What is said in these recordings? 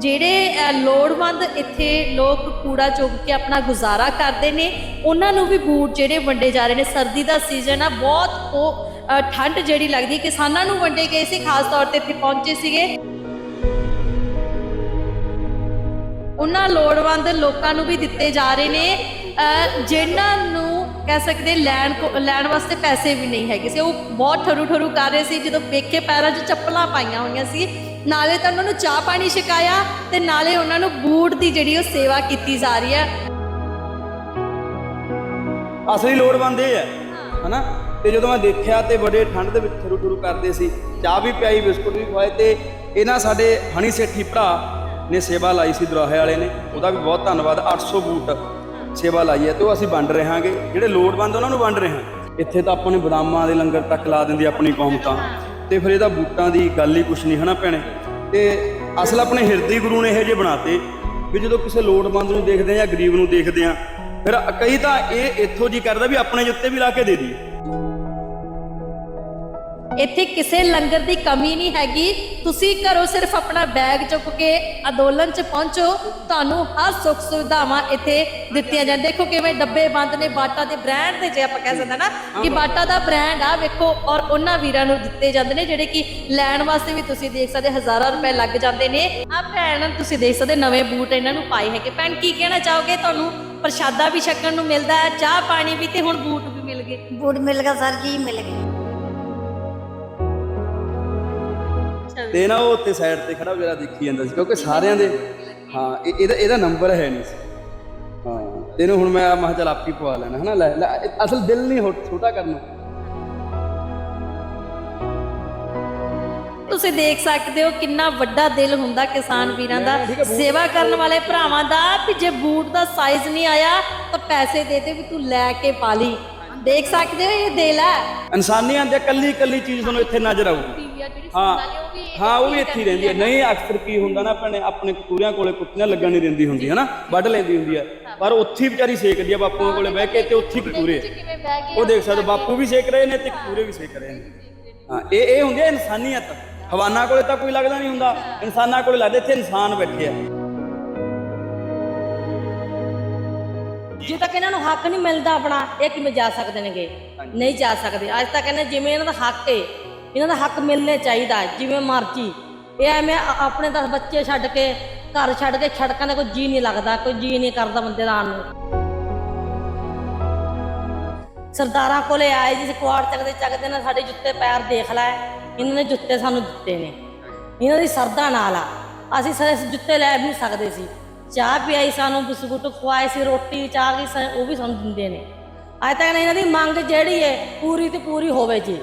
ਜਿਹੜੇ ਲੋੜਵੰਦ ਇੱਥੇ ਲੋਕ ਕੂੜਾ ਚੁੱਕ ਕੇ ਆਪਣਾ ਗੁਜ਼ਾਰਾ ਕਰਦੇ ਨੇ ਉਹਨਾਂ ਨੂੰ ਵੀ ਬੂਟ ਜਿਹੜੇ ਵੰਡੇ ਜਾ ਰਹੇ ਨੇ। ਸਰਦੀ ਦਾ ਸੀਜ਼ਨ ਆ ਬਹੁਤ ਉਹ ਠੰਡ ਜਿਹੜੀ ਲੱਗਦੀ ਕਿਸਾਨਾਂ ਨੂੰ ਵੰਡੇ ਗਏ ਸੀ ਖਾਸ ਤੌਰ ਤੇ ਇੱਥੇ ਪਹੁੰਚੇ ਸੀਗੇ। ਉਹਨਾਂ ਲੋੜਵੰਦ ਲੋਕਾਂ ਨੂੰ ਵੀ ਦਿੱਤੇ ਜਾ ਰਹੇ ਨੇ ਅ, ਜਿਨ੍ਹਾਂ ਨੂੰ ਕਹਿ ਸਕਦੇ ਲੈਣ ਕੋ- ਲੈਣ ਵਾਸਤੇ ਪੈਸੇ ਵੀ ਨਹੀਂ ਹੈਗੇ ਸੀ। ਉਹ ਬਹੁਤ ਠਰੂ ਠਰੂ ਕਰ ਰਹੇ ਸੀ ਜਦੋਂ ਵੇਖੇ ਪੈਰਾਂ 'ਚ ਚੱਪਲਾਂ ਪਾਈਆਂ ਹੋਈਆਂ ਸੀ ਨਾਲੇ ਤਾਂ ਉਹਨਾਂ ਨੂੰ ਚਾਹ ਪਾਣੀ ਛਕਾਇਆ ਤੇ ਨਾਲੇ ਉਹਨਾਂ ਨੂੰ ਬੂਟ ਦੀ ਜਿਹੜੀ ਉਹ ਸੇਵਾ ਕੀਤੀ ਜਾ ਰਹੀ ਹੈ। ਅਸਲੀ ਲੋੜਵੰਦ ਇਹ ਹੈ ਹਨਾ? ਤੇ ਜਦੋਂ ਮੈਂ ਦੇਖਿਆ ਤੇ ਬੜੇ ਠੰਡ ਦੇ ਵਿੱਚ ਠਰੂ ਠਰੂ ਕਰਦੇ ਸੀ ਚਾਹ ਵੀ ਪਿਆਈ ਬਿਸਕੁਟ ਵੀ ਖਵਾਏ ਤੇ ਇਹਨਾਂ ਸਾਡੇ ਹਣੀ ਸੇਠੀ ਭਰਾ ਨੇ ਸੇਵਾ ਲਾਈ ਸੀ ਦੁਰਾਹੇ ਵਾਲੇ ਨੇ। ਉਹਦਾ ਵੀ ਬਹੁਤ ਧੰਨਵਾਦ 800 ਬੂਟ ਸੇਵਾ ਲਾਈ ਹੈ ਤੇ ਉਹ ਅਸੀਂ ਵੰਡ ਰਹੇ ਹਾਂਗੇ ਜਿਹੜੇ ਲੋੜਵੰਦ ਉਹਨਾਂ ਨੂੰ ਵੰਡ ਰਹੇ ਹਾਂ। ਇੱਥੇ ਤਾਂ ਆਪਾਂ ਨੇ ਬਦਾਮਾਂ ਦੇ ਲੰਗਰ ਤੱਕ ਲਾ ਦਿੰਦੀ ਆਪਣੀ ਕੌਮ ਤਾਂ। ਤੇ ਫਿਰ ਇਹਦਾ ਬੂਟਾਂ ਦੀ ਗੱਲ ਹੀ ਕੁਛ ਨਹੀਂ, ਹਨਾ ਭੈਣੇ? ਤੇ ਅਸਲ ਆਪਣੇ ਹਿਰਦੀ ਗੁਰੂ ਨੇ ਇਹੋ ਜਿਹੇ ਬਣਾਤੇ, ਵੀ ਜਦੋਂ ਕਿਸੇ ਲੋੜਵੰਦ ਨੂੰ ਦੇਖਦੇ ਆ ਜਾਂ ਗਰੀਬ ਨੂੰ ਦੇਖਦੇ ਆ, ਫਿਰ ਕਈ ਤਾਂ ਇਹ ਇੱਥੋਂ ਜੀ ਕਰਦਾ ਵੀ ਆਪਣੇ ਜੁੱਤੇ ਵੀ ਲਾ ਕੇ ਦੇ ਦਈਏ। ਇੱਥੇ ਕਿਸੇ ਲੰਗਰ ਦੀ ਕਮੀ ਨਹੀਂ ਹੈਗੀ। ਤੁਸੀਂ ਘਰੋਂ ਸਿਰਫ ਆਪਣਾ ਬੈਗ ਚੁੱਕ ਕੇ ਅੰਦੋਲਨ 'ਚ ਪਹੁੰਚੋ। ਤੁਹਾਨੂੰ ਹਰ ਸੁੱਖ ਸੁਵਿਧਾਵਾਂ ਇੱਥੇ ਦਿੱਤੀਆਂ ਜਾਂਦੀਆਂ। ਦੇਖੋ ਕਿਵੇਂ ਡੱਬੇ ਬੰਦ ਨੇ ਬਾਟਾ ਦੇ ਬ੍ਰਾਂਡ ਦੇ ਜੇ ਆਪਾਂ ਕਹਿ ਸਕਦੇ ਨਾ ਕਿ ਬਾਟਾ ਦਾ ਬ੍ਰਾਂਡ ਆ ਵੇਖੋ ਔਰ ਉਹਨਾਂ ਵੀਰਾਂ ਨੂੰ ਦਿੱਤੇ ਜਾਂਦੇ ਨੇ ਜਿਹੜੇ ਕਿ ਲੈਣ ਵਾਸਤੇ ਵੀ ਤੁਸੀਂ ਦੇਖ ਸਕਦੇ ਹਜ਼ਾਰਾਂ ਰੁਪਏ ਲੱਗ ਜਾਂਦੇ ਨੇ। ਆ ਭੈਣ ਤੁਸੀਂ ਦੇਖ ਸਕਦੇ ਨਵੇਂ ਬੂਟ ਇਹਨਾਂ ਨੂੰ ਪਾਏ ਹੈਗੇ। ਭੈਣ ਕੀ ਕਹਿਣਾ ਚਾਹੋਗੇ? ਤੁਹਾਨੂੰ ਪ੍ਰਸ਼ਾਦਾ ਵੀ ਛਕਣ ਨੂੰ ਮਿਲਦਾ ਹੈ ਚਾਹ ਪਾਣੀ ਵੀ ਤੇ ਹੁਣ ਬੂਟ ਵੀ ਮਿਲ ਗਏ। ਬੂਟ ਮਿਲ ਗਿਆ ਸਰ ਜੀ ਮਿਲ ਗਏ। ਤੇ ਨਾ ਉਹ ਉੱਤੇ ਸਾਈਡ ਤੇ ਖੜਾ ਜਿਹੜਾ ਦੇਖੀ ਜਾਂਦਾ ਸੀ ਕਿਉਂਕਿ ਸਾਰਿਆਂ ਦੇ ਹਾਂ ਇਹ- ਇਹਦਾ ਇਹਦਾ ਨੰਬਰ ਹੈ ਨਹੀਂ ਸੀ। ਹਾਂ ਤੈਨੂੰ ਹੁਣ ਮੈਂ ਮਹਾਂ ਚੱਲ ਆਪੀ ਪਵਾ ਲੈਣਾ ਹਨਾ? ਲੈ ਲੈ, ਇਹ ਅਸਲ ਦਿਲ ਨਹੀਂ ਹੋ- ਛੋਟਾ ਕਰਨਾ। ਤੁਸੀਂ ਦੇਖ ਸਕਦੇ ਹੋ ਕਿੰਨਾ ਵੱਡਾ ਦਿਲ ਹੁੰਦਾ ਕਿਸਾਨ ਵੀਰਾਂ ਦਾ। ਸੇਵਾ ਕਰਨ ਵਾਲੇ ਭਰਾਵਾਂ ਦਾ ਵੀ ਜੇ ਬੂਟ ਦਾ ਸਾਈਜ਼ ਨਹੀਂ ਆਇਆ ਤਾਂ ਪੈਸੇ ਦੇ ਦੇ ਵੀ ਤੂੰ ਲੈ ਕੇ ਪਾ ਲਈ। ਦੇਖ ਸਕਦੇ ਹੋ ਇਹ ਦਿਲ ਹੈ? ਇਨਸਾਨੀਆਂ ਦੇ ਕੱਲੀ ਕੱਲੀ ਚੀਜ਼ ਤੁਹਾਨੂੰ ਇੱਥੇ ਨਜ਼ਰ ਆਊਗੀ। ਹਾਂ ਹਾਂ ਉਹ ਵੀ ਇੱਥੇ ਹੀ ਰਹਿੰਦੀ ਹੈ ਨਹੀਂ ਅਕਸਰ ਕੀ ਹੁੰਦਾ ਨਾ ਭੈਣੇ ਆਪਣੇ ਕਤੂਰਿਆਂ ਕੋਲੇ ਕੁੱਤੀਆਂ ਲੱਗਣ ਨਹੀਂ ਦਿੰਦੀ ਹੁੰਦੀ ਹੈ ਨਾ ਵੱਢ ਲੈਂਦੀ ਹੁੰਦੀ ਹੈ। ਪਰ ਉੱਥੇ ਹੀ ਵਿਚਾਰੀ ਸੇਕਦੀ ਆ ਬਾਪੂਆਂ ਕੋਲੇ ਬਹਿ ਕੇ ਤੇ ਉੱਥੇ ਕਤੂਰੇ ਉਹ ਦੇਖ ਸਕਦੇ ਹੋ, ਬਾਪੂ ਵੀ ਸੇਕ ਰਹੇ ਨੇ ਤੇ ਕਤੂਰੇ ਵੀ ਸੇਕ ਰਹੇ ਨੇ। ਹਾਂ ਇਹ ਇਹ ਹੁੰਦੀ ਹੈ ਇਨਸਾਨੀਅਤ। ਹਵਾਨਾ ਕੋਲੇ ਤਾਂ ਕੋਈ ਲੱਗਦਾ ਨਹੀਂ ਹੁੰਦਾ। ਇਨਸਾਨਾਂ ਕੋਲੇ ਲੱਗਦਾ ਇੱਥੇ ਇਨਸਾਨ ਬੈਠੇ ਆ। ਜੇ ਤੱਕ ਇਹਨਾਂ ਨੂੰ ਹੱਕ ਨਹੀਂ ਮਿਲਦਾ ਆਪਣਾ ਇਹ ਕਿਵੇਂ ਜਾ ਸਕਦੇ ਨੇਗੇ? ਨਹੀਂ ਜਾ ਸਕਦੇ। ਅੱਜ ਤੱਕ ਕਹਿੰਦੇ ਜਿਵੇਂ ਇਹਨਾਂ ਦਾ ਹੱਕ ਏ ਇਹਨਾਂ ਦਾ ਹੱਕ ਮਿਲਣੇ ਚਾਹੀਦਾ ਜਿਵੇਂ ਮਰਜ਼ੀ। ਇਹ ਐਵੇਂ ਆਪਣੇ ਦਸ ਬੱਚੇ ਛੱਡ ਕੇ, ਘਰ ਛੱਡ ਕੇ ਛੜਕਾਂ ਦੇ ਕੋਈ ਜੀ ਨਹੀਂ ਲੱਗਦਾ, ਕੋਈ ਜੀ ਨਹੀਂ ਕਰਦਾ ਬੰਦੇ ਦਾ ਆਉਣ ਨੂੰ। ਸਰਦਾਰਾਂ ਕੋਲੇ ਆਏ ਜਿਸ ਕੁਆੜ ਚੱਕਦੇ ਚੱਕਦੇ ਨੇ ਸਾਡੇ ਜੁੱਤੇ ਪੈਰ ਦੇਖ ਲੈ। ਇਹਨਾਂ ਨੇ ਜੁੱਤੇ ਸਾਨੂੰ ਦਿੱਤੇ ਨੇ। ਇਹਨਾਂ ਦੀ ਸਰਦਾ ਨਾਲ ਆ। ਅਸੀਂ ਸਾਰੇ ਜੁੱਤੇ ਲੈ ਵੀ ਨਹੀਂ ਸਕਦੇ ਸੀ। ਚਾਹ ਪਿਆਈ ਸਾਨੂੰ, ਬਿਸਕੁਟ ਖਵਾਏ ਸੀ, ਰੋਟੀ, ਚਾਹ ਕੀ ਉਹ ਵੀ ਸਾਨੂੰ ਦਿੰਦੇ ਨੇ। ਅੱਜ ਤੱਕ ਇਹਨਾਂ ਦੀ ਮੰਗ ਜਿਹੜੀ ਹੈ, ਪੂਰੀ ਤੇ ਪੂਰੀ ਹੋਵੇ ਜੀ।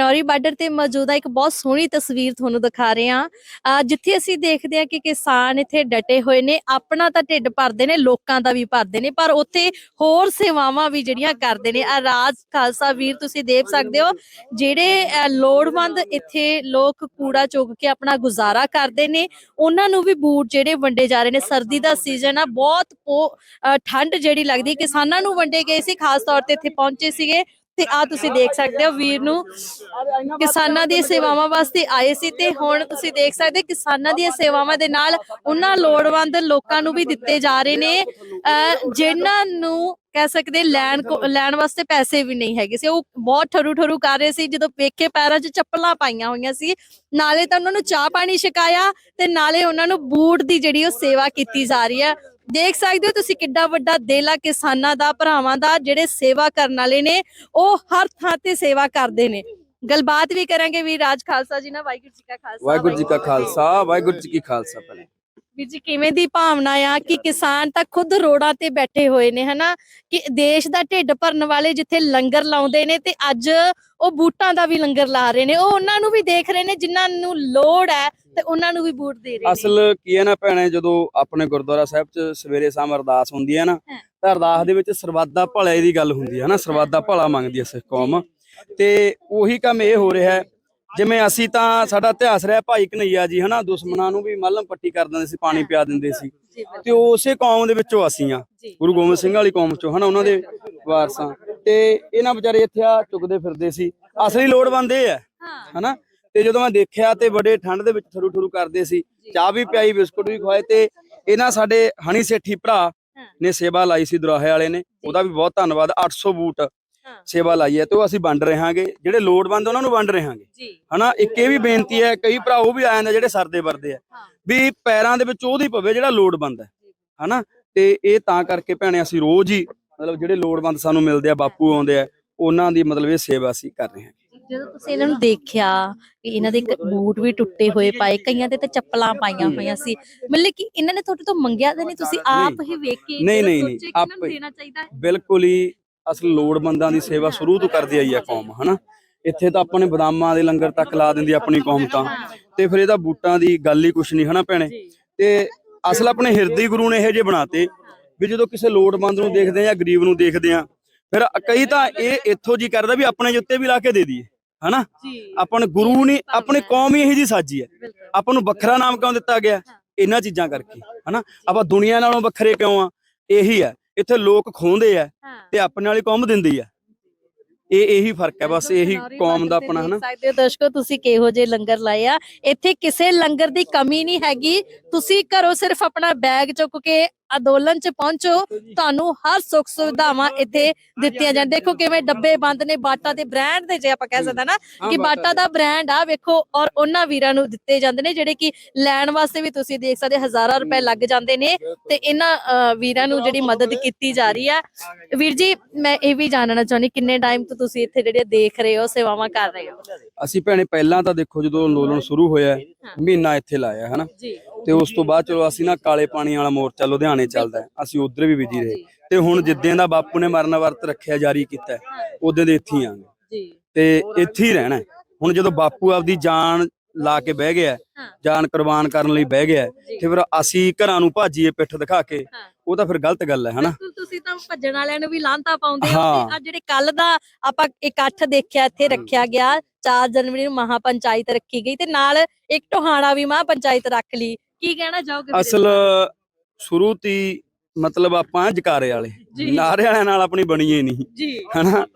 ਨੌਰੀ ਬਾਰਡਰ ਤੇ ਮੌਜੂਦਾ ਇੱਕ ਬਹੁਤ ਸੋਹਣੀ ਤਸਵੀਰ ਤੁਹਾਨੂੰ ਦਿਖਾ ਰਹੇ ਹਾਂ। ਜਿੱਥੇ ਅਸੀਂ ਦੇਖਦੇ ਹਾਂ ਕਿ ਕਿਸਾਨ ਇੱਥੇ ਡਟੇ ਹੋਏ ਨੇ ਆਪਣਾ ਤਾਂ ਢਿੱਡ ਭਰਦੇ ਨੇ ਲੋਕਾਂ ਦਾ ਵੀ ਭਰਦੇ ਨੇ ਪਰ ਉੱਥੇ ਹੋਰ ਸੇਵਾਵਾਂ ਵੀ ਜਿਹੜੀਆਂ ਕਰਦੇ ਨੇ। ਆ ਰਾਜ ਖਾਲਸਾ ਵੀਰ ਤੁਸੀਂ ਦੇਖ ਸਕਦੇ ਹੋ ਜਿਹੜੇ ਲੋੜਵੰਦ ਇੱਥੇ ਲੋਕ ਕੂੜਾ ਚੁੱਕ ਕੇ ਆਪਣਾ ਗੁਜ਼ਾਰਾ ਕਰਦੇ ਨੇ ਉਹਨਾਂ ਨੂੰ ਵੀ ਬੂਟ ਜਿਹੜੇ ਵੰਡੇ ਜਾ ਰਹੇ ਨੇ। ਸਰਦੀ ਦਾ ਸੀਜ਼ਨ ਆ ਬਹੁਤ ਪੋ- ਅਹ, ਠੰਡ ਜਿਹੜੀ ਲੱਗਦੀ ਕਿਸਾਨਾਂ ਨੂੰ ਵੰਡੇ ਗਏ ਸੀ ਖਾਸ ਤੌਰ ਤੇ ਇੱਥੇ ਪਹੁੰਚੇ ਸੀਗੇ। ਤੇ ਆ ਤੁਸੀਂ ਦੇਖ ਸਕਦੇ ਹੋ ਵੀਰ ਨੂੰ, ਕਿਸਾਨਾਂ ਦੀਆਂ ਸੇਵਾਵਾਂ ਵਾਸਤੇ ਆਏ ਸੀ ਤੇ ਹੁਣ ਤੁਸੀਂ ਦੇਖ ਸਕਦੇ ਕਿਸਾਨਾਂ ਦੀਆਂ ਸੇਵਾਵਾਂ ਦੇ ਨਾਲ ਉਹਨਾਂ ਲੋੜਵੰਦ ਲੋਕਾਂ ਨੂੰ ਵੀ ਦਿੱਤੇ ਜਾ ਰਹੇ ਨੇ। ਜਿਨ੍ਹਾਂ ਨੂੰ ਕਹਿ ਸਕਦੇ ਲੈਣ ਕੋ- ਲੈਣ ਵਾਸਤੇ ਪੈਸੇ ਵੀ ਨਹੀਂ ਹੈਗੇ ਸੀ। ਉਹ ਬਹੁਤ ਠਰੂ ਠਰੂ ਕਰ ਰਹੇ ਸੀ, ਜਦੋਂ ਵੇਖੇ ਪੈਰਾਂ 'ਚ ਚੱਪਲਾਂ ਪਾਈਆਂ ਹੋਈਆਂ ਸੀ। ਨਾਲੇ ਤਾਂ ਉਹਨਾਂ ਨੂੰ ਚਾਹ ਪਾਣੀ ਛਕਾਇਆ ਤੇ ਨਾਲੇ ਉਹਨਾਂ ਨੂੰ ਬੂਟ ਦੀ ਜਿਹੜੀ ਉਹ ਸੇਵਾ ਕੀਤੀ ਜਾ ਰਹੀ ਹੈ। ਦੇਖ ਸਕਦੇ ਹੋ ਤੁਸੀਂ ਕਿੱਡਾ ਵੱਡਾ ਦਿਲ ਆ ਕਿਸਾਨਾਂ ਦਾ ਭਰਾਵਾਂ ਦਾ ਜਿਹੜੇ ਸੇਵਾ ਕਰਨ ਵਾਲੇ ਨੇ ਉਹ ਹਰ ਥਾਂ ਤੇ ਸੇਵਾ ਕਰਦੇ ਨੇ। ਗੱਲਬਾਤ ਵੀ ਕਰਾਂਗੇ ਵੀਰ ਰਾਜ ਖਾਲਸਾ ਜੀ ਨਾਲ। ਵਾਹਿਗੁਰੂ ਜੀ ਕਾ ਖਾਲਸਾ ਵਾਹਿਗੁਰੂ ਜੀ ਕਾ ਖਾਲਸਾ ਵਾਹਿਗੁਰੂ ਜੀ ਕੀ ਖਾਲਸਾ ਪਹਿਲੇ ਵੀਰ ਜੀ ਕਿਵੇਂ ਦੀ ਭਾਵਨਾ ਆ ਕਿ ਕਿਸਾਨ ਤਾਂ ਖੁਦ ਰੋੜਾਂ ਤੇ ਬੈਠੇ ਹੋਏ ਨੇ ਹਨਾ? ਕਿ ਦੇਸ਼ ਦਾ ਢਿੱਡ ਭਰਨ ਵਾਲੇ ਜਿੱਥੇ ਲੰਗਰ ਲਾਉਂਦੇ ਨੇ ਤੇ ਅੱਜ ਉਹ ਬੂਟਾਂ ਦਾ ਵੀ ਲੰਗਰ ਲਾ ਰਹੇ ਨੇ ਉਹ ਉਹਨਾਂ ਨੂੰ ਵੀ ਦੇਖ ਰਹੇ ਨੇ ਜਿਨ੍ਹਾਂ ਨੂੰ ਲੋੜ ਹੈ ਤੇ ਉਹਨਾਂ ਨੂੰ ਵੀ ਬੂਟ ਦੇ ਰਹੇ ਨੇ। ਅਸਲ ਕੀ ਹੈ ਨਾ ਭੈਣੇ ਜਦੋਂ ਆਪਣੇ ਗੁਰਦੁਆਰਾ ਸਾਹਿਬ 'ਚ ਸਵੇਰੇ ਸ਼ਾਮ ਅਰਦਾਸ ਹੁੰਦੀ ਹੈ ਨਾ। ਤਾਂ ਅਰਦਾਸ ਦੇ ਵਿੱਚ ਸਰਬੱਤ ਦਾ ਭਲੇ ਦੀ ਗੱਲ ਹੁੰਦੀ ਹੈ ਨਾ ਸਰਬੱਤ ਦਾ ਭਲਾ ਮੰਗਦੀ ਹੈ ਸਿੱਖ ਕੌਮ। ਤੇ ਉਹੀ ਕੰਮ ਇਹ ਹੋ ਰਿਹਾ ਹੈ ਜਿਵੇਂ ਅਸੀਂ ਤਾਂ ਸਾਡਾ ਇਤਿਹਾਸ ਰਿਹਾ ਭਾਈ ਕਨਈਆ ਜੀ ਹਨਾ ਦੁਸ਼ਮਣਾਂ ਨੂੰ ਵੀ ਮੱਲਮ ਪੱਟੀ ਕਰ ਦਿੰਦੇ ਸੀ ਪਾਣੀ ਪਿਆ ਦਿੰਦੇ ਸੀ। ਤੇ ਉਸੇ ਕੌਮ ਦੇ ਵਿੱਚੋਂ ਅਸੀਂ ਆ। ਗੁਰੂ ਗੋਬਿੰਦ ਸਿੰਘ ਵਾਲੀ ਕੌਮ ਚੋਂ ਹਨਾ ਉਹਨਾਂ ਦੇ ਵਾਰਸਾਂ। ਤੇ ਇਹਨਾਂ ਵਿਚਾਰੇ ਇੱਥੇ ਆ ਚੁੱਕਦੇ ਫਿਰਦੇ ਸੀ। ਅਸਲੀ ਲੋੜਵੰਦ ਇਹ ਹਾਂ ਹਨਾ ਤੇ ਜਦੋਂ ਮੈਂ ਦੇਖਿਆ ਤੇ ਬੜੇ ਠੰਡ ਦੇ ਵਿੱਚ ਥਰੂ ਥਰੂ ਕਰਦੇ ਸੀ ਚਾਹ ਵੀ ਪਿਆਈ ਬਿਸਕੁਟ ਵੀ ਖਵਾਏ ਤੇ ਇਹਨਾਂ ਸਾਡੇ ਹਣੀ ਸੇਠੀ ਭਰਾ ਨੇ ਸੇਵਾ ਲਾਈ ਸੀ ਦੁਰਾਹੇ ਵਾਲੇ ਨੇ ਉਹਦਾ ਵੀ ਬਹੁਤ ਧੰਨਵਾਦ 800 ਬੂਟ ਸੇਵਾ ਲਾਈ ਹੈ ਤੇ ਉਹ ਅਸੀਂ ਵੰਡ ਰਹੇ ਹਾਂਗੇ ਜਿਹੜੇ ਲੋੜਵੰਦ ਉਹਨਾਂ ਨੂੰ ਵੰਡ ਰਹੇ ਹਾਂਗੇ ਜੀ। ਹਨਾ ਇੱਕ ਇਹ ਵੀ ਬੇਨਤੀ ਹੈ ਕਈ ਭਰਾ ਉਹ ਵੀ ਆ ਜਾਂਦੇ ਜਿਹੜੇ ਸਰਦੇ ਵਰਦੇ ਆ। ਵੀ ਪੈਰਾਂ ਦੇ ਵਿੱਚ ਉਹਦੀ ਪਵੇ ਜਿਹੜਾ ਲੋੜਵੰਦ ਹੈ। ਹਨਾ ਤੇ ਇਹ ਤਾਂ ਕਰਕੇ ਭੈਣੇ ਅਸੀਂ ਰੋਜ਼ ਹੀ ਮਤਲਬ ਜਿਹੜੇ ਲੋੜਵੰਦ ਸਾਨੂੰ ਮਿਲਦੇ ਆ ਬਾਪੂ ਆਉਂਦੇ ਆ ਉਹਨਾਂ ਦੀ ਮਤਲਬ ਇਹ ਸੇਵਾ ਅਸੀਂ ਕਰ ਰਹੇ ਹਾਂ। ਜਦੋਂ ਤੁਸੀਂ ਇਹਨਾਂ ਨੂੰ ਦੇਖਿਆ ਕਿ ਇਹਨਾਂ ਦੇ ਇੱਕ ਬੂਟ ਵੀ ਟੁੱਟੇ ਹੋਏ ਪਾਏ ਕਈਆਂ ਦੇ ਤਾਂ ਚੱਪਲਾਂ ਪਾਈਆਂ ਹੋਈਆਂ ਸੀ ਮਤਲਬ ਕਿ ਇਹਨਾਂ ਨੇ ਤੁਹਾਡੇ ਤੋਂ ਮੰਗਿਆ ਤਾਂ ਨਹੀਂ ਤੁਸੀਂ ਆਪ ਹੀ ਵੇਖ ਕੇ ਨਹੀਂ, ਨਹੀਂ, ਆਪੇ। ਦੇਣਾ ਚਾਹੀਦਾ ਹੈ? ਬਿਲਕੁਲ ਹੀ ਅਸਲ ਲੋੜਵੰਦਾਂ ਦੀ ਸੇਵਾ ਸ਼ੁਰੂ ਤੋਂ ਕਰਦੀ ਆਈ ਹੈ ਕੌਮ ਹਨਾ? ਇੱਥੇ ਤਾਂ ਆਪਾਂ ਨੇ ਬਦਾਮਾਂ ਦੇ ਲੰਗਰ ਤੱਕ ਲਾ ਦਿੰਦੀ ਆ ਆਪਣੀ ਕੌਮ ਤਾਂ। ਤੇ ਫਿਰ ਇਹਦਾ ਬੂਟਾਂ ਦੀ ਗੱਲ ਹੀ ਕੁਛ ਨਹੀਂ ਹਨਾ ਭੈਣੇ? ਤੇ ਅਸਲ ਆਪਣੇ ਹਿਰਦੇ ਗੁਰੂ ਨੇ ਇਹੋ ਜਿਹੇ ਬਣਾਤੇ ਵੀ ਜਦੋਂ ਕਿਸੇ ਲੋੜਵੰਦ ਨੂੰ ਦੇਖਦੇ ਆ ਜਾਂ ਗਰੀਬ ਨੂੰ ਦੇਖਦੇ ਆ ਫਿਰ ਕਈ ਤਾਂ ਇਹ ਇੱਥੋਂ ਜੀ ਕਰਦਾ ਵੀ ਆਪਣੇ ਜੁੱਤੇ ਵੀ ਲਾ ਕੇ ਦੇ ਦਈਏ ਹਨਾ? ਜੀ। ਆਪਾਂ ਨੂੰ ਗੁਰੂ ਨਹੀਂ ਆਪਣੀ ਕੌਮ ਹੀ ਇਹੋ ਜੀ ਸਾਜੀ ਹੈ। ਆਪਾਂ ਨੂੰ ਵੱਖਰਾ ਨਾਮ ਕਿਉਂ ਦਿੱਤਾ ਗਿਆ? ਇਹਨਾਂ ਚੀਜ਼ਾਂ ਕਰਕੇ ਹਨਾ? ਆਪਾਂ ਦੁਨੀਆ ਨਾਲੋਂ ਵੱਖਰੇ ਕਿਉਂ ਆ? ਇਹੀ ਹੈ। ਇੱਥੇ ਲੋਕ ਖੋਹਦੇ ਆ ਤੇ ਆਪਣੇ ਵਾਲੀ ਕੌਮ ਦਿੰਦੀ ਆ। ਇਹ ਇਹੀ ਫ਼ਰਕ ਹੈ ਬਸ ਇਹੀ ਕੌਮ ਦਾ ਆਪਣਾ ਹਨਾ। ਸਕਦੇ ਦਰਸ਼ਕੋ ਤੁਸੀਂ ਕਿਹੋ ਜਿਹੇ ਲੰਗਰ ਲਾਏ ਆ। ਇੱਥੇ ਕਿਸੇ ਲੰਗਰ ਦੀ ਕਮੀ ਨਹੀਂ ਹੈਗੀ। ਤੁਸੀਂ ਘਰੋਂ ਸਿਰਫ ਆਪਣਾ ਬੈਗ ਚੁੱਕ ਕੇ ਅੰਦੋਲਨ ਚ ਪਹੁੰਚੋ। ਤੁਹਾਨੂੰ ਹਰ ਸੁੱਖ ਸੁਵਿਧਾਵਾਂ ਇੱਥੇ ਦਿੱਤੀਆਂ ਜਾਂਦੀਆਂ ਦੇਖੋ ਕਿਵੇਂ ਡੱਬੇ ਬੰਦ ਨੇ ਬਾਟਾ ਦੇ ਬ੍ਰਾਂਡ ਦੇ ਜੇ ਆਪਾਂ ਕਹਿ ਸਕਦੇ ਨਾ ਕਿ ਬਾਟਾ ਦਾ। ਬ੍ਰਾਂਡ ਆ ਵੇਖੋ ਔਰ ਉਹਨਾਂ ਵੀਰਾਂ ਨੂੰ ਦਿੱਤੇ ਜਾਂਦੇ ਨੇ ਜਿਹੜੇ ਕਿ ਲੈਣ ਵਾਸਤੇ ਵੀ ਤੁਸੀਂ ਦੇਖ ਸਕਦੇ ਹਜ਼ਾਰਾਂ ਰੁਪਏ ਲੱਗ ਜਾਂਦੇ ਨੇ ਤੇ ਇਹਨਾਂ ਵੀਰਾਂ ਨੂੰ ਜਿਹੜੀ ਮਦਦ ਕੀਤੀ ਜਾ ਰਹੀ ਆ। ਵੀਰ ਜੀ ਮੈਂ ਇਹ ਵੀ ਜਾਣਨਾ ਚਾਹੁੰਦੀ ਕਿੰਨੇ ਟਾਈਮ ਤੋਂ ਤੁਸੀਂ ਇੱਥੇ ਜਿਹੜੇ ਦੇਖ ਰਹੇ ਹੋ ਸੇਵਾਵਾਂ ਕਰ ਰਹੇ ਹੋ? ਅਸੀਂ ਭੈਣੇ ਪਹਿਲਾਂ ਤਾਂ ਦੇਖੋ ਜਦੋਂ ਅੰਦੋਲਨ ਸ਼ੁਰੂ ਹੋਇਆ ਮਹੀਨਾ ਇੱਥੇ ਲਾਇਆ ਹਨਾ? ਜੀ। ਤੇ ਉਸ ਤੋਂ ਬਾਅਦ ਚਲੋ ਅਸੀਂ ਨਾ ਕਾਲੇ ਪਾਣੀ ਵਾਲਾ ਮੋਰਚਾ ਲੁਧਿਆਣੇ ਚੱਲਦਾ ਹੈ, ਅਸੀਂ ਉਧਰ ਵੀ ਵਿਜੀ ਰਹੇ ਤੇ ਹੁਣ ਜਿੱਦਾਂ ਦਾ ਬਾਪੂ ਨੇ ਮਰਨ ਵਰਤ ਰੱਖਿਆ ਜਾਰੀ ਕੀਤਾ ਉਦੋਂ ਦੇ ਇੱਥੇ ਹੀ ਆਂਗੇ ਜੀ ਤੇ ਇੱਥੇ ਹੀ ਰਹਿਣਾ ਹੈ। ਹੁਣ ਜਦੋਂ ਬਾਪੂ ਆਪਦੀ ਜਾਨ ਲਾ ਕੇ ਬਹਿ ਗਿਆ ਹਾਂ। ਜਾਨ ਕੁਰਬਾਨ ਕਰਨ ਲਈ ਬਹਿ ਗਿਆ ਤੇ ਫਿਰ ਅਸੀਂ ਘਰਾਂ ਨੂੰ ਭਾਜੀਏ ਪਿੱਠ ਦਿਖਾ ਕੇ ਹਾਂ। ਉਹ ਤਾਂ ਫਿਰ ਗਲਤ ਗੱਲ ਹੈ ਹਨਾ ਬਿਲਕੁਲ ਤੁਸੀਂ ਤਾਂ ਭੱਜਣ ਵਾਲਿਆਂ ਨੂੰ ਵੀ ਲਾਂਤਾ ਪਾਉਂਦੇ ਹੋ ਹਾਂ। ਆ ਜਿਹੜੇ ਕੱਲ ਦਾ ਆਪਾਂ ਇਕੱਠ ਦੇਖਿਆ ਇੱਥੇ ਰੱਖਿਆ ਗਿਆ 4 ਜਨਵਰੀ ਨੂੰ ਮਹਾ ਪੰਚਾਇਤ ਰੱਖੀ ਗਈ ਤੇ ਨਾਲ ਇੱਕ ਟੋਹਾਣਾ ਵੀ ਮਹਾ ਪੰਚਾਇਤ ਰੱਖ ਲਈ ਕੀ ਕਹਿਣਾ ਚਾਹੋਗੇ ਵੀਰੇ? ਅਸਲ ਸ਼ੁਰੂ ਤੀ ਮਤਲਬ ਆਪਾਂ ਜਕਾਰੇ ਵਾਲੇ। ਜੀ। ਨਾਰੇ ਵਾਲਿਆਂ ਨਾਲ ਆਪਣੀ ਬਣੀਏ ਨਹੀਂ। ਜੀ। ਹਨਾ।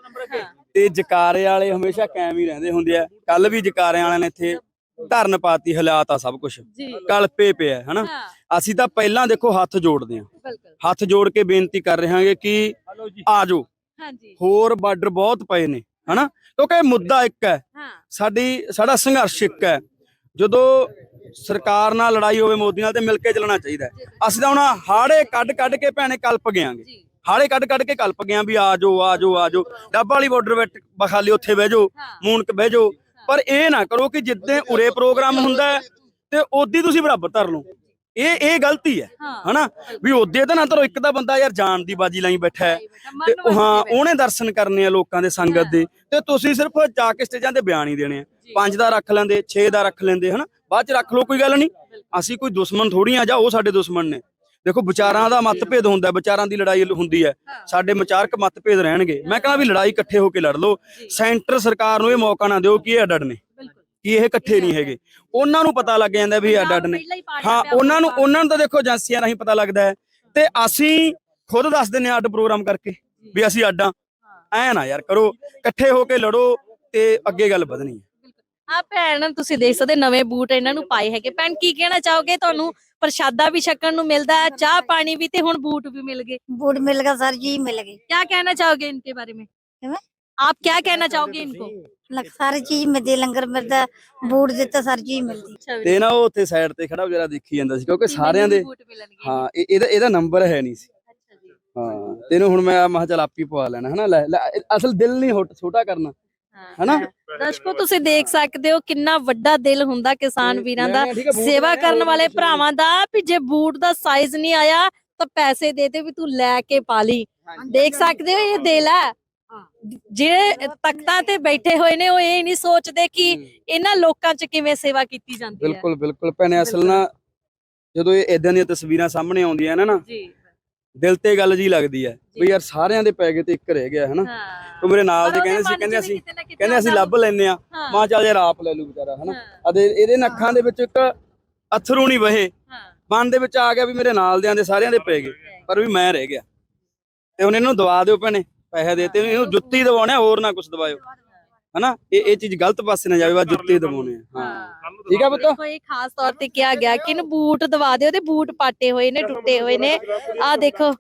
ਤੇ ਜਕਾਰੇ ਵਾਲੇ ਹਮੇਸ਼ਾ ਕਾਇਮ ਹੀ ਰਹਿੰਦੇ ਹੁੰਦੇ ਆ। ਕੱਲ ਵੀ ਜਕਾਰੇ ਵਾਲਿਆਂ ਨੇ ਇੱਥੇ ਧਰਨ ਪਾਤੀ ਹਾਲਾਤ ਆ ਸਭ ਕੁਝ ਜੀ। ਕਲਪੇ ਪਿਆ ਹਨਾ? ਹਾਂ। ਅਸੀਂ ਤਾਂ ਪਹਿਲਾਂ ਦੇਖੋ ਹੱਥ ਜੋੜਦੇ ਆ। ਬਿਲਕੁਲ। ਹੱਥ ਜੋੜ ਕੇ ਬੇਨਤੀ ਕਰ ਰਹੇ ਹਾਂਗੇ ਕਿ ਆ ਜਾਓ। ਹਾਂਜੀ। ਹੋਰ ਬਾਰਡਰ ਬਹੁਤ ਪਏ ਨੇ ਹਨਾ? ਕਿਉਂਕਿ ਮੁੱਦਾ ਇੱਕ ਹੈ। ਹਾਂ। ਸਾਡੀ ਸਾਡਾ ਸੰਘਰਸ਼ ਇੱਕ ਹੈ। ਜਦੋਂ ਸਰਕਾਰ ਨਾਲ ਲੜਾਈ ਹੋਵੇ ਮੋਦੀ ਨਾਲ ਤੇ ਮਿਲ ਕੇ ਚੱਲਣਾ ਚਾਹੀਦਾ ਹੈ। ਅਸੀਂ ਤਾਂ ਹੁਣ ਹਾੜੇ ਕੱਢ ਕੱਢ ਕੇ ਭੈਣੇ ਕਲਪ ਗਿਆਂਗੇ ਹਾੜੇ ਕੱਢ ਕੱਢ ਕੇ ਕਲਪ ਗਿਆ ਵੀ ਆ ਜਾਓ ਆ ਜਾਓ ਆ ਜਾਓ। ਡੱਬ ਵਾਲੀ ਬਾਰਡਰ ਵਿੱਚ ਬਖਾਲੀ ਉੱਥੇ ਬਹਿ ਜਾਓ ਮੂਨਕ ਬਹਿ ਜਾਓ। ਪਰ ਇਹ ਨਾ ਕਰੋ ਕਿ ਜਿੱਦਾਂ ਉਰੇ ਪ੍ਰੋਗਰਾਮ ਹੁੰਦਾ ਤੇ ਉਦੀ ਤੁਸੀਂ ਬਰਾਬਰ ਧਰ ਲਓ। ਇਹ ਇਹ ਗਲਤੀ ਹੈ ਹਨਾ? ਵੀ ਉਹਦੇ ਤਾਂ ਨਾ ਧਰੋ ਇੱਕ ਤਾਂ ਬੰਦਾ ਯਾਰ ਜਾਨ ਦੀ ਬਾਜੀ ਲਾਈ ਬੈਠਾ ਹੈ। ਤੇ ਉਹ ਹਾਂ ਉਹਨੇ ਦਰਸ਼ਨ ਕਰਨੇ ਆ ਲੋਕਾਂ ਦੇ ਸੰਗਤ ਦੇ। ਤੇ ਤੁਸੀਂ ਸਿਰਫ ਜਾ ਕੇ ਸਟੇਜਾਂ ਤੇ ਬਿਆਨ ਹੀ ਦੇਣੇ ਆ। ਪੰਜ ਦਾ ਰੱਖ ਲੈਂਦੇ 6 ਦਾ ਰੱਖ ਲੈਂਦੇ ਹਨਾ? ਬਾਅਦ ਚ ਰੱਖ ਲਓ ਕੋਈ ਗੱਲ ਨਹੀਂ। ਅਸੀਂ ਕੋਈ ਦੁਸ਼ਮਣ ਥੋੜੀ ਆ ਜਾ ਉਹ ਸਾਡੇ ਦੁਸ਼ਮਣ ਨੇ। ਦੇਖੋ ਵਿਚਾਰਾਂ ਦਾ ਮਤਭੇਦ ਹੁੰਦਾ ਵਿਚਾਰਾਂ ਦੀ ਲੜਾਈ ਹੁੰਦੀ ਹੈ। ਸਾਡੇ ਵਿਚਾਰਕ ਮਤਭੇਦ ਰਹਿਣਗੇ। ਮੈਂ ਕਹਿੰਦਾ ਵੀ ਲੜਾਈ ਇਕੱਠੇ ਹੋ ਕੇ ਲੜ ਲਓ। ਸੈਂਟਰ ਸਰਕਾਰ ਨੂੰ ਇਹ ਮੌਕਾ ਨਾ ਦਿਓ ਕਿ ਇਹ ਅੱਡ ਅੱਡ ਨੇ ਕਿ ਇਹ ਇਕੱਠੇ ਨਹੀਂ ਹੈਗੇ। ਉਹਨਾਂ ਨੂੰ ਪਤਾ ਲੱਗ ਜਾਂਦਾ ਵੀ ਇਹ ਅੱਡ ਅੱਡ ਨੇ ਹਾਂ ਉਹਨਾਂ ਨੂੰ ਉਹਨਾਂ ਨੂੰ ਤਾਂ ਦੇਖੋ ਏਜੰਸੀਆਂ ਰਾਹੀਂ ਪਤਾ ਲੱਗਦਾ ਹੈ। ਤੇ ਅਸੀਂ ਖੁਦ ਦੱਸ ਦਿੰਦੇ ਹਾਂ ਅੱਡ ਪ੍ਰੋਗਰਾਮ ਕਰਕੇ ਵੀ ਅਸੀਂ ਅੱਡਾਂ ਐ ਨਾ ਯਾਰ ਕਰੋ। ਇਕੱਠੇ ਹੋ ਕੇ ਲੜੋ ਤੇ ਅੱਗੇ ਗੱਲ ਵਧਣੀ ਹੈ। ਆ ਭੈਣ ਤੁਸੀਂ ਦੇਖ ਸਕਦੇ ਨਵੇਂ ਬੂਟ ਇਹਨਾਂ ਨੂੰ ਪਾਏ ਹੈਗੇ ਭੈਣ ਕੀ ਕਹਿਣਾ ਚਾਹੋਗੇ ਤੁਹਾਨੂੰ ਪ੍ਰਸ਼ਾਦਾ ਵੀ ਛਕਣ ਨੂੰ ਮਿਲਦਾ ਹੈ ਚਾਹ ਪਾਣੀ ਵੀ ਤੇ ਹੁਣ ਬੂਟ ਵੀ ਮਿਲ ਗਏ बूट मिल गया सर जी मिल गई क्या कहना चाहोगे इनके बारे में क्या? आप क्या कहना चाहोगे इनको लग सारी चीज मिलती लंगर मिलता बूट देता सर चीज मिलती ਤੇ ਨਾ ਉਹ ਉੱਥੇ ਸਾਈਡ ਤੇ ਖੜਾ ਵਿਚਾਰਾ ਦੇਖੀ ਜਾਂਦਾ ਸੀ ਕਿਉਂਕਿ ਸਾਰਿਆਂ ਦੇ ਬੂਟ ਮਿਲਣਗੇ ਹਾਂ ਇਹ- ਇਹਦਾ ਇਹਦਾ ਨੰਬਰ ਹੈ ਨਹੀਂ ਸੀ ਅੱਛਾ ਜੀ ਹਾਂ ਤੈਨੂੰ ਹੁਣ ਮੈਂ ਮਹਾ ਚੱਲ ਆਪੀ ਪਵਾ ਲੈਣਾ ਹਨਾ ਲੈ ਲੈ, ਅਸਲ ਦਿਲ ਨਹੀਂ ਹੁੱਟ- ਛੋਟਾ ਕਰਨਾ ਹਨਾ? ਦਰਸ਼ਕੋ ਤੁਸੀਂ ਦੇਖ ਸਕਦੇ ਹੋ ਕਿੰਨਾ ਵੱਡਾ ਦਿਲ ਹੁੰਦਾ ਕਿਸਾਨ ਵੀਰਾਂ ਦਾ। ਸੇਵਾ ਕਰਨ ਵਾਲੇ। ਭਰਾਵਾਂ ਦਾ ਵੀ ਜੇ ਬੂਟ ਦਾ ਸਾਈਜ਼ ਨਹੀਂ ਆਇਆ ਤਾਂ ਪੈਸੇ ਦੇ ਦੇ ਵੀ ਤੂੰ ਲੈ ਕੇ ਪਾ ਲਈ। ਦੇਖ ਸਕਦੇ ਹੋ ਇਹ ਦਿਲ ਹੈ। ਜਿਹੜੇ ਤਖਤਾਂ ਤੇ ਬੈਠੇ ਹੋਏ ਨੇ ਉਹ ਇਹ ਨਹੀਂ ਸੋਚਦੇ ਕਿ ਇਹਨਾਂ ਲੋਕਾਂ 'ਚ ਕਿਵੇਂ ਸੇਵਾ ਕੀਤੀ ਜਾਂਦੀ ਹੈ। ਬਿਲਕੁਲ ਬਿਲਕੁਲ। ਭੈਣੇ ਅਸਲ ਨਾ ਜਦੋਂ ਇਹ ਇਦਾਂ ਦੀਆਂ ਤਸਵੀਰਾਂ ਸਾਹਮਣੇ ਆਉਂਦੀਆਂ ਨੇ ਨਾ ਜੀ। ਦਿਲ ਤੇ ਗੱਲ ਜੀ ਲੱਗਦੀ ਹੈ ਵੀ ਯਾਰ ਸਾਰਿਆਂ ਦੇ ਪੈ ਗਏ ਤੇ ਇੱਕ ਰਹਿ ਗਿਆ ਹਨਾ? ਉਹ ਮੇਰੇ ਨਾਲ ਦੇ ਕਹਿੰਦੇ ਸੀ ਕਹਿੰਦੇ ਅਸੀਂ ਕਹਿੰਦੇ ਅਸੀਂ ਲੱਭ ਲੈਨੇ ਆ ਮਾਂ ਚੱਲ ਯਾਰ ਆਪ ਲੈ ਲੂ ਵਿਚਾਰਾ ਹਨਾ? ਅਤੇ ਇਹਦੇ ਨੱਖਾਂ ਦੇ ਵਿੱਚ ਇੱਕ ਅਥਰੂ ਨਹੀਂ ਵਹੇ। ਮਨ ਦੇ ਵਿੱਚ ਆ ਗਿਆ ਵੀ ਮੇਰੇ ਨਾਲ ਦਿਆਂ ਦੇ ਸਾਰਿਆਂ ਦੇ ਪੈ ਗਏ ਪਰ ਵੀ ਮੈਂ ਰਹਿ ਗਿਆ। ਤੇ ਹੁਣ ਇਹਨੂੰ ਦਵਾ ਦਿਓ ਭੈਣੇ ਪੈਸੇ ਦੇਤੇ ਇਹਨੂੰ ਜੁੱਤੀ ਦਵਾਉਣੇ ਹੋਰ ਨਾ ਕੁਝ ਦਵਾਇਓ। ਹਨਾ ਇਹ ਇਹ ਚੀਜ਼ ਗਲਤ ਪਾਸੇ ਨਾ ਜਾਵੇ ਬਸ ਜੁੱਤੀ ਦਵਾਉਣੇ ਆ ਹਾਂ ਠੀਕ ਆ ਪੁੱਤ ਕੋਈ ਖਾਸ ਤੌਰ ਤੇ ਕਿਹਾ ਗਿਆ ਕਿ ਇਹਨੂੰ ਬੂਟ ਦਵਾ ਦਿਓ ਤੇ ਬੂਟ ਪਾਟੇ ਹੋਏ ਨੇ ਟੁੱਟੇ ਹੋਏ ਨੇ ਆ ਦੇਖੋ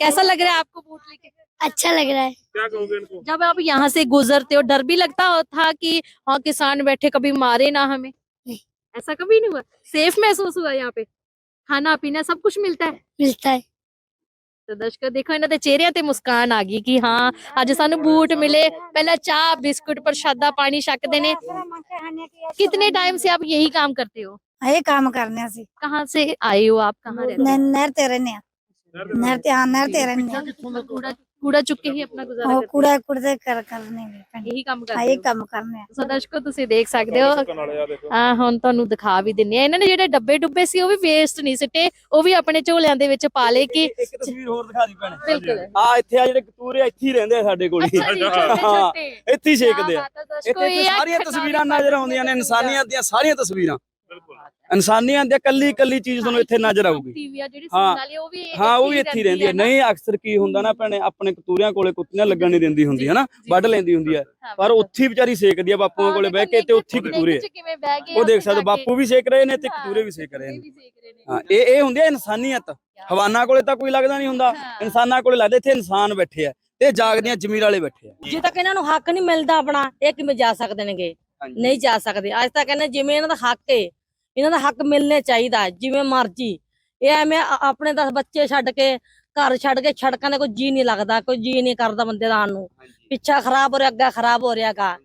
कैसा लग रहा है आपको बूट लेके अच्छा लग रहा है क्या कहोगे इनको जब आप यहाँ से गुजरते हो डर भी लगता हो- था कि हाँ किसान बैठे कभी मारे ना हमें नहीं। ऐसा कभी नहीं हुआ सेफ महसूस हुआ यहाँ पे खाना पीना सब कुछ मिलता है मिलता है ਤੇ ਦਰਸ਼ਕੋ ਦੇਖੋ ਇਹਨਾਂ ਦੇ ਚਿਹਰਿਆਂ ਤੇ ਮੁਸਕਾਨ ਆ ਗਈ ਕਿ ਹਾਂ ਅੱਜ ਸਾਨੂੰ ਬੂਟ ਮਿਲੇ ਪਹਿਲਾਂ ਚਾਹ ਬਿਸਕੁਟ ਪ੍ਰਸ਼ਾਦਾ ਪਾਣੀ ਛਕਦੇ ਨੇ कितने टाइम से आप यही काम करते हो ये काम करने से कहाँ से आए हो आप कहाँ रहते हो नहर ते रहने नहर ते हाँ नहर ते रहने कूड़ा ਕੂੜਾ ਚੁੱਕ ਕੇ ਹੀ ਆਪਣਾ ਗੁਜ਼ਾਰਾ ਉਹ ਕਰਦੇ ਕੂੜਾ ਕੁੜਦੇ ਕਰ ਕਰਨੇ ਵੀ ਪੈਂਦੇ ਇਹੀ ਕੰਮ ਹਾਂ ਇਹ ਕੰਮ ਕਰਨੇ ਆ। ਸੋ ਦਰਸ਼ਕੋ ਤੁਸੀਂ ਦੇਖ ਸਕਦੇ ਹੋ। ਆ ਹੁਣ ਤੁਹਾਨੂੰ ਦਿਖਾ ਵੀ ਦਿੰਨੇ ਆ। ਇਹਨਾਂ ਨੇ ਜਿਹੜੇ ਡੱਬੇ ਡੁੱਬੇ ਸੀ ਉਹ ਵੀ ਵੇਸਟ ਨਹੀਂ ਸਿੱਟੇ। ਉਹ ਵੀ ਆਪਣੇ ਝੋਲਿਆਂ ਦੇ ਵਿੱਚ ਪਾ ਲਏ ਕਿ ਇੱਕ ਤਸਵੀਰ ਹੋਰ ਦਿਖਾ ਦੀ ਭੈਣੇ। ਬਿਲਕੁਲ। ਆ ਇੱਥੇ ਆ ਜਿਹੜੇ ਕਤੂਰੇ ਇੱਥੇ ਹੀ ਰਹਿੰਦੇ ਆ ਸਾਡੇ ਕੋਲ। ਹੀ। ਇੱਥੇ ਹੀ ਛੇਕਦੇ ਆ। ਇੱਥੇ ਸਾਰੀਆਂ ਤਸਵੀਰਾਂ ਨਜ਼ਰ ਆਉਂਦੀਆਂ ਨੇ ਇਨਸਾਨੀਆਂ ਦੀਆਂ ਸਾਰੀਆਂ ਤਸਵੀਰਾਂ। ਇਨਸਾਨੀਅਤ ਦੀ ਕੱਲੀ ਕੱਲੀ ਚੀਜ਼ ਤੁਹਾਨੂੰ ਇੱਥੇ ਨਜ਼ਰ ਆਊਗੀ। ਟੀਵੀ ਆ ਜਿਹੜੀ ਹਾਂ। ਸੁਣਨ ਵਾਲੀ ਉਹ ਵੀ ਹਾਂ ਉਹ ਵੀ ਇੱਥੇ ਹੀ ਰਹਿੰਦੀ ਹੈ। ਨਹੀਂ ਅਕਸਰ ਕੀ ਹੁੰਦਾ ਨਾ ਭੈਣੇ ਆਪਣੇ ਕਤੂਰਿਆਂ ਕੋਲੇ ਕੁੱਤੀਆਂ ਲੱਗਣ ਨਹੀਂ ਦਿੰਦੀ ਹੁੰਦੀ ਹੈ ਨਾ ਵੱਢ। ਲੈਂਦੀ ਹੁੰਦੀ ਹੈ। ਪਰ ਉੱਥੇ ਹੀ ਵਿਚਾਰੀ ਸੇਕਦੀ ਆ ਬਾਪੂਆਂ ਕੋਲੇ ਬਹਿ ਕੇ ਤੇ ਉੱਥੇ ਹੀ ਕਤੂਰੇ ਚ ਕਿਵੇਂ ਬਹਿ ਗਏ ਉਹ ਦੇਖ ਸਕਦੇ। ਬਾਪੂ ਵੀ ਸੇਕ ਰਹੇ ਨੇ ਤੇ ਕਤੂਰੇ ਵੀ ਸੇਕ ਰਹੇ ਇਹ ਨੇ ਵੀ ਸੇਕ ਰਹੇ ਨੇ। ਹਾਂ ਇਹ ਇਹ ਹੁੰਦੀ ਹੈ ਇਨਸਾਨੀਅਤ। ਹਵਾਨਾ ਕੋਲੇ ਤਾਂ ਕੋਈ ਲੱਗਦਾ ਨਹੀਂ ਹੁੰਦਾ। ਇਨਸਾਨਾਂ ਕੋਲੇ ਲੱਗਦਾ ਇੱਥੇ ਇਨਸਾਨ ਬੈਠੇ ਆ ਤੇ ਜਾਗਦੀਆਂ ਜ਼ਮੀਰ ਵਾਲੇ ਬੈਠੇ ਆ। ਜੇ ਤੱਕ ਇਹਨਾਂ ਨੂੰ ਹੱਕ ਨਹੀਂ ਮਿਲਦਾ ਆਪਣਾ ਇਹ ਕਿਵੇਂ ਜਾ ਸਕਦੇ ਨੇਗੇ? ਨਹੀਂ ਜਾ ਸਕਦੇ। ਅੱਜ ਤੱਕ ਕਹਿੰਦੇ ਜਿਵੇਂ ਇਹਨਾਂ ਦਾ ਹੱਕ ਏ ਇਹਨਾਂ ਦਾ ਹੱਕ ਮਿਲਨੇ ਚਾਹੀਦਾ ਜਿਵੇਂ ਮਰਜ਼ੀ। ਇਹ ਐਵੇਂ ਆਪਣੇ ਦਸ ਬੱਚੇ ਛੱਡ ਕੇ ਘਰ ਛੱਡ ਕੇ ਛੜਕਾਂ ਦੇ ਕੋਈ ਜੀ ਨਹੀਂ ਲੱਗਦਾ ਕੋਈ ਜੀ ਨਹੀਂ ਕਰਦਾ ਬੰਦੇ ਦਾ ਨੂੰ। ਪਿੱਛਾ ਖਰਾਬ ਹੋ ਰਿਹਾ ਅੱਗਾ ਖਰਾਬ ਹੋ ਰਿਹਾਗਾ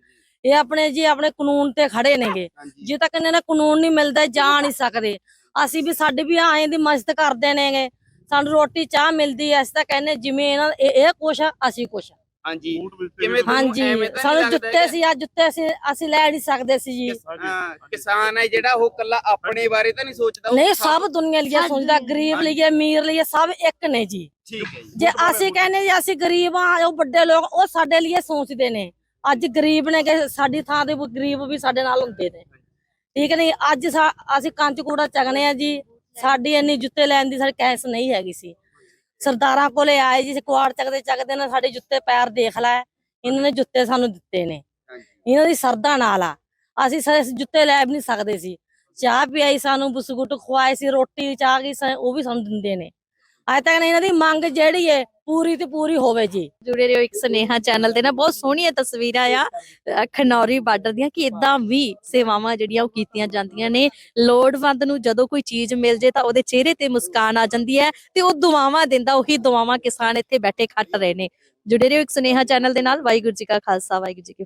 ਇਹ ਆਪਣੇ ਜੀ ਆਪਣੇ ਕਾਨੂੰਨ ਤੇ ਖੜੇ ਨੇਗੇ। ਜੇ ਤੱਕ ਇਹਨਾਂ ਦਾ ਕਾਨੂੰਨ ਨਹੀਂ ਮਿਲਦਾ ਜਾ ਨਹੀਂ ਸਕਦੇ। ਅਸੀਂ ਵੀ ਸਾਡੇ ਵੀ ਆਏ ਦੀ ਮਦਦ ਕਰਦੇ ਨੇਗੇ। ਸਾਨੂੰ ਰੋਟੀ ਚਾਹ ਮਿਲਦੀ ਐ ਅਸੀਂ ਤਾਂ ਕਹਿੰਦੇ ਜਿਵੇਂ ਇਹਨਾਂ ਇਹ ਕੁਛ ਅਸੀਂ ਕੁਛ। ਹਾਂਜੀ। ਕਿਵੇਂ ਤੁਹਾਨੂੰ ਹਾਂਜੀ ਐਵੇਂ ਤਾਂ ਨਹੀਂ ਸਾਨੂੰ ਲੱਗਦਾ ਜੁੱਤੇ ਸੀ ਆ ਜੁੱਤੇ ਅਸੀਂ ਅਸੀਂ ਲੈ ਨਹੀਂ ਸਕਦੇ ਸੀ ਜੀ। ਹਾਂ ਕਿਸਾਨ ਹੈ। ਜਿਹੜਾ ਉਹ ਕੱਲਾ ਆਪਣੇ ਬਾਰੇ ਤਾਂ ਨਹੀਂ ਸੋਚਦਾ ਉਹ ਨਹੀਂ ਸਭ ਦੁਨੀਆ ਲਈ ਸੋਚਦਾ ਗਰੀਬ ਲਈ ਅਮੀਰ ਲਈ ਸਭ ਇੱਕ ਨੇ ਜੀ। ਠੀਕ ਹੈ ਜੀ। ਜੇ ਅਸੀਂ ਕਹਿੰਦੇ ਜੀ ਅਸੀਂ ਗਰੀਬ ਆ ਉਹ ਵੱਡੇ ਲੋਕ ਉਹ ਸਾਡੇ ਲਈ ਸੋਚਦੇ ਨੇ। ਅੱਜ ਗਰੀਬ ਨੇ ਕਿ ਸਾਡੀ ਥਾਂ ਤੇ ਵੀ ਗਰੀਬ ਵੀ ਸਾਡੇ ਨਾਲ ਹੁੰਦੇ ਨੇ। ਠੀਕ ਨਹੀਂ ਅੱਜ ਸਾ- ਅਸੀਂ ਕੰਚ ਕੂੜਾ ਚੱਕਨੇ ਆ ਜੀ ਸਾਡੀ ਇੰਨੀ ਜੁੱਤੇ ਲੈਣ ਦੀ ਸਾਡੀ ਕੈਸ ਨਹੀਂ ਹੈਗੀ ਸੀ। ਸਰਦਾਰਾਂ ਕੋਲੇ ਆਏ ਜੀ ਕੁਆੜ ਚੱਕਦੇ ਚੱਕਦੇ ਨੇ ਸਾਡੇ ਜੁੱਤੇ ਪੈਰ ਦੇਖ ਲੈ ਇਹਨਾਂ ਨੇ ਜੁੱਤੇ ਸਾਨੂੰ ਦਿੱਤੇ ਨੇ। ਇਹਨਾਂ ਦੀ ਸਰਦਾ ਨਾਲ ਆ। ਅਸੀਂ ਜੁੱਤੇ ਲੈ ਵੀ ਨਹੀਂ ਸਕਦੇ ਸੀ। ਚਾਹ ਪਿਆਈ ਸਾਨੂੰ ਬਿਸਕੁਟ ਖਵਾਏ ਸੀ ਰੋਟੀ ਚਾਹ ਗਈ ਉਹ ਵੀ ਸਾਨੂੰ ਦਿੰਦੇ ਨੇ। ਅੱਜ ਤੱਕ ਇਹਨਾਂ ਦੀ ਮੰਗ ਜਿਹੜੀ ਏ ਪੂਰੀ ਤੇ ਪੂਰੀ ਹੋਵੇ ਜੀ। ਜੁੜੇ ਰਹੋ ਇੱਕ ਸਨੇਹਾ ਚੈਨਲ ਤੇ ਨਾ, ਬਹੁਤ ਸੋਹਣੀਆਂ ਤਸਵੀਰਾਂ ਆ ਖਨੌਰੀ ਬਾਰਡਰ ਦੀਆਂ ਕਿ ਇਦਾਂ ਵੀ ਸੇਵਾਵਾਂ ਜਿਹੜੀਆਂ ਉਹ ਕੀਤੀਆਂ ਜਾਂਦੀਆਂ ਨੇ। ਲੋੜਵੰਦ ਨੂੰ ਜਦੋਂ ਕੋਈ ਚੀਜ਼ ਮਿਲ ਜੇ ਤਾਂ ਉਹਦੇ ਚਿਹਰੇ ਤੇ ਮੁਸਕਾਨ ਆ ਜਾਂਦੀ ਹੈ ਤੇ ਉਹ ਦੁਆਵਾਂ ਦਿੰਦਾ, ਉਹੀ ਦੁਆਵਾਂ ਕਿਸਾਨ ਇੱਥੇ ਬੈਠੇ ਖੱਟ ਰਹੇ ਨੇ। ਜੁੜੇ ਰਹੋ ਇੱਕ ਸਨੇਹਾ ਚੈਨਲ ਦੇ ਨਾਲ, ਵਾਹਿਗੁਰੂ ਜੀ ਕਾ ਖਾਲਸਾ, ਵਾਹਿਗੁਰੂ ਜੀ ਕੀ